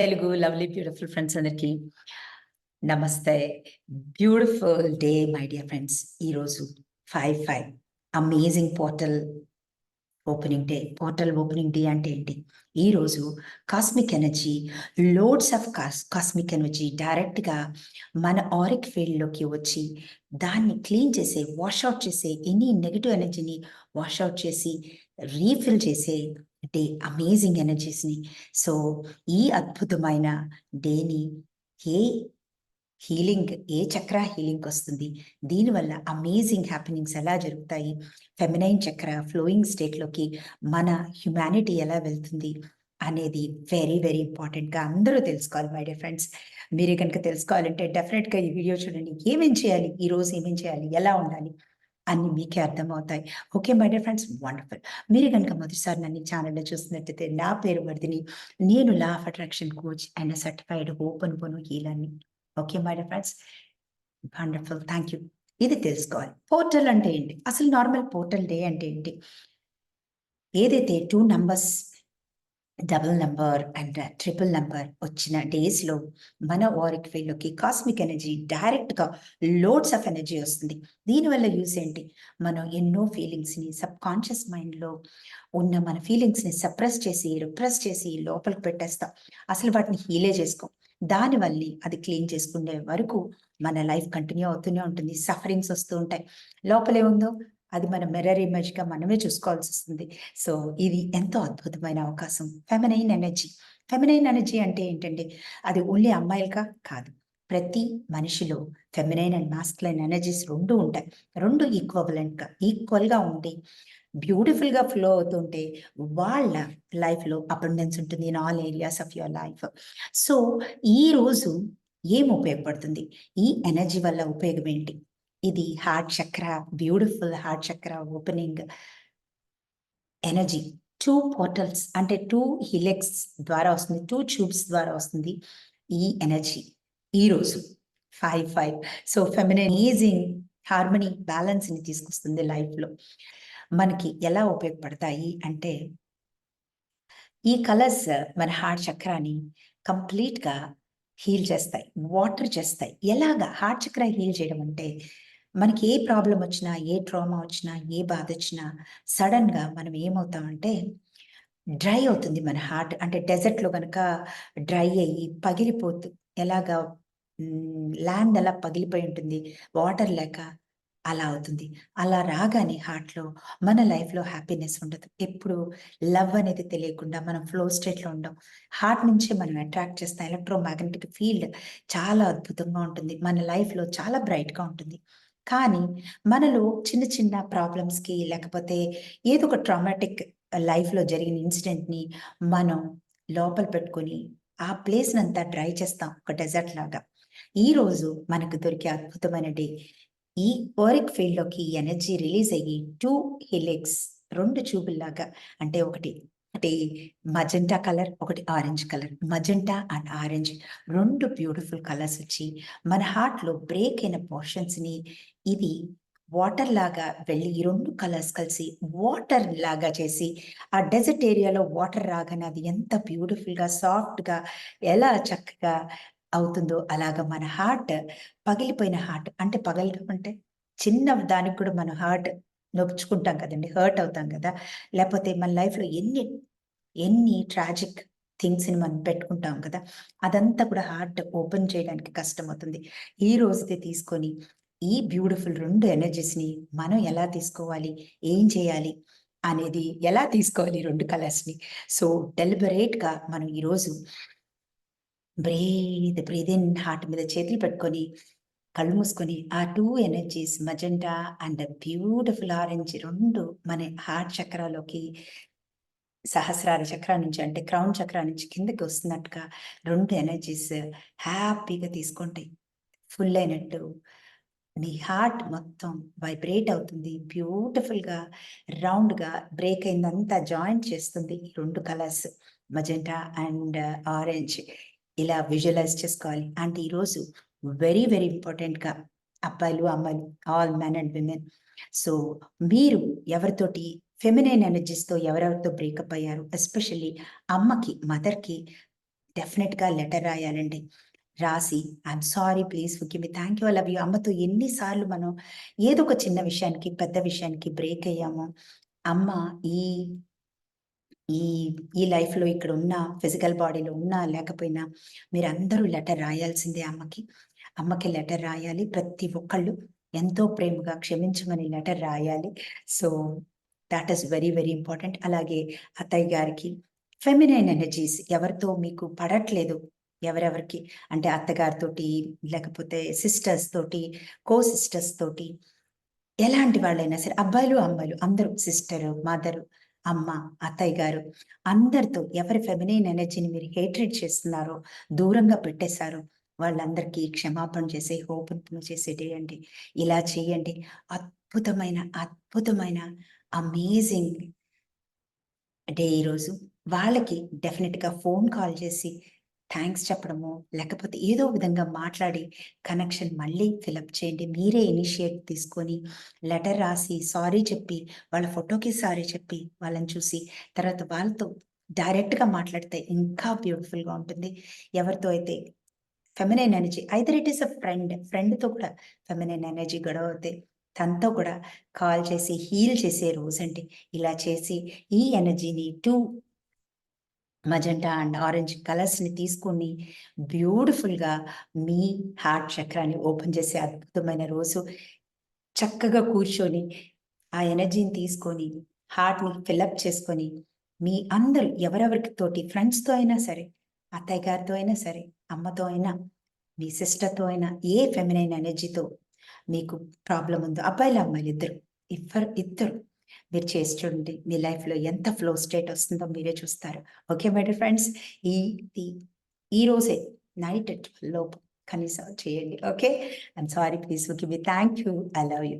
Telugu lovely beautiful friends అందరికి నమస్తే. Beautiful day my dear friends ఈరోజు five five amazing portal opening day portal opening day అంటే ఏంటి? ఈరోజు cosmic energy loads of cos cosmic energy డైరెక్ట్గా మన ఆరిక్ ఫీల్డ్లోకి వచ్చి దాన్ని క్లీన్ చేసే వాషౌట్ చేసే ఎనీ నెగిటివ్ ఎనర్జీని వాషౌట్ చేసి రీఫిల్ చేసే డే అమేజింగ్ ఎనర్జీస్ని. సో ఈ అద్భుతమైన డేని ఏ హీలింగ్ ఏ చక్ర హీలింగ్ వస్తుంది? దీనివల్ల అమేజింగ్ హ్యాపెనింగ్స్ ఎలా జరుగుతాయి? ఫెమినైన్ చక్ర ఫ్లోయింగ్ స్టేట్లోకి మన హ్యుమానిటీ ఎలా వెళ్తుంది అనేది వెరీ వెరీ ఇంపార్టెంట్గా అందరూ తెలుసుకోవాలి మై డియర్ ఫ్రెండ్స్. మీరు కనుక తెలుసుకోవాలంటే డెఫినెట్గా ఈ వీడియో చూడండి. ఏమేం చేయాలి? ఈరోజు ఏమేం చేయాలి? ఎలా ఉండాలి? అన్ని మీకే అర్థమవుతాయి. Okay my dear friends? Wonderful. మీరు కనుక మొదటిసారి నన్ను ఛానల్లో చూసినట్టయితే నా పేరు వర్ధిని నేను law of attraction coach and certified open పొను హీలర్ని. Okay my dear friends? Wonderful. Thank you. ఇది తెలుసుకోవాలి. పోర్టల్ అంటే ఏంటి? అసలు నార్మల్ పోర్టల్ డే అంటే ఏంటి? ఏదైతే two numbers double number and triple number వచ్చిన డేస్లో మన వారిక్ ఫీల్డ్లోకి కాస్మిక్ ఎనర్జీ డైరెక్ట్గా లోడ్స్ ఆఫ్ ఎనర్జీ వస్తుంది. దీనివల్ల యూస్ ఏంటి? మనం ఎన్నో ఫీలింగ్స్ని సబ్ కాన్షియస్ మైండ్లో ఉన్న మన ఫీలింగ్స్ని సప్రెస్ చేసి రిప్రెస్ చేసి లోపలికి పెట్టేస్తాం. అసలు వాటిని హీలే చేసుకోం. దానివల్ల అది క్లీన్ చేసుకునే వరకు మన లైఫ్ కంటిన్యూ అవుతూనే ఉంటుంది. సఫరింగ్స్ వస్తూ ఉంటాయి. లోపలేముందో? అది మన మిర్రర్ ఇమేజ్గా మనమే చూసుకోవాల్సి వస్తుంది. సో ఇది ఎంతో అద్భుతమైన అవకాశం. ఫెమినైన్ ఎనర్జీ ఫెమినైన్ ఎనర్జీ అంటే ఏంటంటే అది ఓన్లీ అమ్మాయిలుగా కాదు. ప్రతి మనిషిలో ఫెమినైన్ అండ్ మాస్కులైన్ ఎనర్జీస్ రెండు ఉంటాయి. రెండు ఈక్వలెంట్గా ఈక్వల్గా ఉండి బ్యూటిఫుల్గా ఫ్లో అవుతుంటే వాళ్ళ లైఫ్లో అబండెన్స్ ఉంటుంది in all areas of your life so ఈ రోజు ఏం ఉపయోగపడుతుంది? ఈ ఎనర్జీ వల్ల ఉపయోగం ఏంటి? ఇది heart chakra beautiful heart chakra opening energy. Two portals అంటే టూ హిలెక్స్ ద్వారా వస్తుంది టూ ట్యూబ్స్ ద్వారా వస్తుంది ఈ ఎనర్జీ ఈరోజు five five. So feminising easing harmony బ్యాలెన్స్ని తీసుకొస్తుంది లైఫ్లో మనకి ఎలా ఉపయోగపడతాయి అంటే ఈ కలర్స్ మన హార్ట్ చక్రాన్ని కంప్లీట్గా హీల్ చేస్తాయి వాటర్ చేస్తాయి. ఎలాగా హార్ట్ చక్ర హీల్ చేయడం అంటే మనకి ఏ ప్రాబ్లం వచ్చినా ఏ ట్రామా వచ్చినా ఏ బాధ వచ్చినా సడన్గా మనం ఏమవుతామంటే డ్రై అవుతుంది మన హార్ట్. అంటే డెజర్ట్లో కనుక డ్రై అయ్యి పగిలిపోతు ఎలాగా ల్యాండ్ అలా పగిలిపోయి ఉంటుంది వాటర్ లేక అలా అవుతుంది. అలా రాగానే హార్ట్లో మన లైఫ్లో హ్యాపీనెస్ ఉండదు. ఎప్పుడు లవ్ అనేది తెలియకుండా మనం ఫ్లో స్టేట్లో ఉండం. హార్ట్ నుంచే మనం అట్రాక్ట్ చేస్తాం ఎలక్ట్రోమాగ్నెటిక్ ఫీల్డ్ చాలా అద్భుతంగా ఉంటుంది. మన లైఫ్లో చాలా బ్రైట్గా ఉంటుంది. కానీ మనలో చిన్న చిన్న ప్రాబ్లమ్స్కి లేకపోతే ఏదో ఒక ట్రామాటిక్ లైఫ్లో జరిగిన ఇన్సిడెంట్ని మనం లోపల పెట్టుకొని ఆ ప్లేస్ని అంతా డ్రై చేస్తాం ఒక డెజర్ట్ లాగా. ఈ రోజు మనకు దొరికే అద్భుతమైన డే ఈ ఓరిక్ ఫీల్డ్లోకి ఎనర్జీ రిలీజ్ అయ్యి టూ హిలెక్స్ రెండు చూపుల్లాగా అంటే ఒకటి ఒకటి మజెంటా కలర్ ఒకటి orange colour. Magenta and orange రెండు బ్యూటిఫుల్ కలర్స్ వచ్చి మన హార్ట్లో బ్రేక్ అయిన పోర్షన్స్ని ఇది వాటర్ లాగా వెళ్ళి ఈ రెండు కలర్స్ కలిసి వాటర్ లాగా చేసి ఆ డెజర్ట్ ఏరియాలో వాటర్ రాగానే అది ఎంత బ్యూటిఫుల్గా సాఫ్ట్గా ఎలా చక్కగా అవుతుందో అలాగా మన హార్ట్ పగిలిపోయిన హార్ట్ అంటే పగలడం అంటే చిన్న దానికి కూడా మన హార్ట్ నొచ్చుకుంటాం కదండి హర్ట్ అవుతాం కదా. లేకపోతే మన లైఫ్లో ఎన్ని ఎన్ని ట్రాజిక్ థింగ్స్ని మనం పెట్టుకుంటాం కదా అదంతా కూడా హార్ట్ ఓపెన్ చేయడానికి కష్టమవుతుంది. ఈ రోజుతే తీసుకొని ఈ బ్యూటిఫుల్ రెండు ఎనర్జీస్ని మనం ఎలా తీసుకోవాలి ఏం చేయాలి అనేది ఎలా తీసుకోవాలి రెండు కలర్స్ని సో డెలిబరేట్గా మనం ఈరోజు బ్రీద్ బ్రీద్ ఇన్ హార్ట్ మీద చేతులు పెట్టుకొని కళ్ళు మూసుకొని ఆ two energies magenta and beautiful orange రెండు మన హార్ట్ చక్రాలోకి సహస్రార చక్ర నుంచి అంటే క్రౌన్ చక్ర నుంచి కిందకి వస్తున్నట్టుగా రెండు ఎనర్జీస్ హ్యాపీగా తీసుకుంటాయి ఫుల్ అయినట్టు నీ హార్ట్ మొత్తం వైబ్రేట్ అవుతుంది. బ్యూటిఫుల్గా రౌండ్గా బ్రేక్ అయిందంతా జాయింట్ చేస్తుంది రెండు కలర్స్ మజెంటా అండ్ ఆరెంజ్. ఇలా విజువలైజ్ చేసుకోవాలి. అంటే ఈరోజు వెరీ వెరీ ఇంపార్టెంట్గా అబ్బాయిలు అమ్మాయిలు all men and women so మీరు ఎవరితోటి ఫెమినైన్ ఎనర్జీస్తో ఎవరెవరితో బ్రేకప్ అయ్యారు? ఎస్పెషల్లీ అమ్మకి మదర్కి డెఫినెట్గా లెటర్ రాయాలండి. రాసి I'm sorry please forgive me thank you I love you అమ్మతో ఎన్నిసార్లు మనం ఏదో ఒక చిన్న విషయానికి పెద్ద విషయానికి బ్రేక్ అయ్యాము. అమ్మ ఈ ఈ ఈ లైఫ్లో ఇక్కడ ఉన్న ఫిజికల్ బాడీలో ఉన్నా లేకపోయినా మీరు అందరూ లెటర్ రాయాల్సిందే అమ్మకి. అమ్మకి లెటర్ రాయాలి. ప్రతి ఒక్కళ్ళు ఎంతో ప్రేమగా క్షమించమని లెటర్ రాయాలి. So that is very very important అలాగే అత్తయ్య గారికి ఫెమినైన్ ఎనర్జీస్ ఎవరితో మీకు పడట్లేదు? ఎవరెవరికి? అంటే అత్తగారితోటి లేకపోతే సిస్టర్స్ తోటి కో సిస్టర్స్ తోటి ఎలాంటి వాళ్ళైనా సరే అబ్బాయిలు అమ్మాయిలు అందరూ సిస్టర్ మదరు అమ్మ అత్తయ్య గారు అందరితో ఎవరి ఫెమినైన్ ఎనర్జీని మీరు హేట్రేట్ చేస్తున్నారో దూరంగా పెట్టేశారో వాళ్ళందరికీ క్షమాపణ చేసే ఓపెన్ చేసేటి అండి ఇలా చేయండి. అద్భుతమైన అద్భుతమైన అమేజింగ్ డే ఈరోజు వాళ్ళకి డెఫినెట్గా ఫోన్ కాల్ చేసి థ్యాంక్స్ చెప్పడము లేకపోతే ఏదో విధంగా మాట్లాడి కనెక్షన్ మళ్ళీ ఫిలప్ చేయండి. మీరే ఇనిషియేట్ తీసుకొని లెటర్ రాసి సారీ చెప్పి వాళ్ళ ఫోటోకి సారీ చెప్పి వాళ్ళని చూసి తర్వాత వాళ్ళతో డైరెక్ట్గా మాట్లాడితే ఇంకా బ్యూటిఫుల్గా ఉంటుంది. ఎవరితో అయితే feminine energy either it is a friend ఫ్రెండ్తో కూడా ఫెమినైన్ ఎనర్జీ గొడవ అవుతే తనతో కూడా కాల్ చేసి హీల్ చేసే రోజండి. ఇలా చేసి ఈ ఎనర్జీని టూ మజెంటా అండ్ ఆరెంజ్ కలర్స్ని తీసుకొని బ్యూటిఫుల్గా మీ హార్ట్ చక్రాన్ని ఓపెన్ చేసే అద్భుతమైన రోజు చక్కగా కూర్చొని ఆ ఎనర్జీని తీసుకొని హార్ట్ని ఫిల్అప్ చేసుకొని మీ అందరూ ఎవరెవరికి తోటి ఫ్రెండ్స్తో అయినా సరే అత్తయ్య గారితో అయినా సరే అమ్మతో అయినా మీ సిస్టర్తో అయినా ఏ ఫెమినైన్ ఎనర్జీతో మీకు ప్రాబ్లం ఉందో అబ్బాయిలు అమ్మాయిలు ఇద్దరు ఇద్దరు ఇద్దరు. మీరు చేసి చూడండి మీ లైఫ్లో ఎంత ఫ్లో స్టేట్ వస్తుందో మీరే చూస్తారు. ఓకే మై ఫ్రెండ్స్ ఈ ఈ- ఈ రోజే నైట్ లోపు కనీసం చేయండి okay I'm sorry please okay me thank you I love you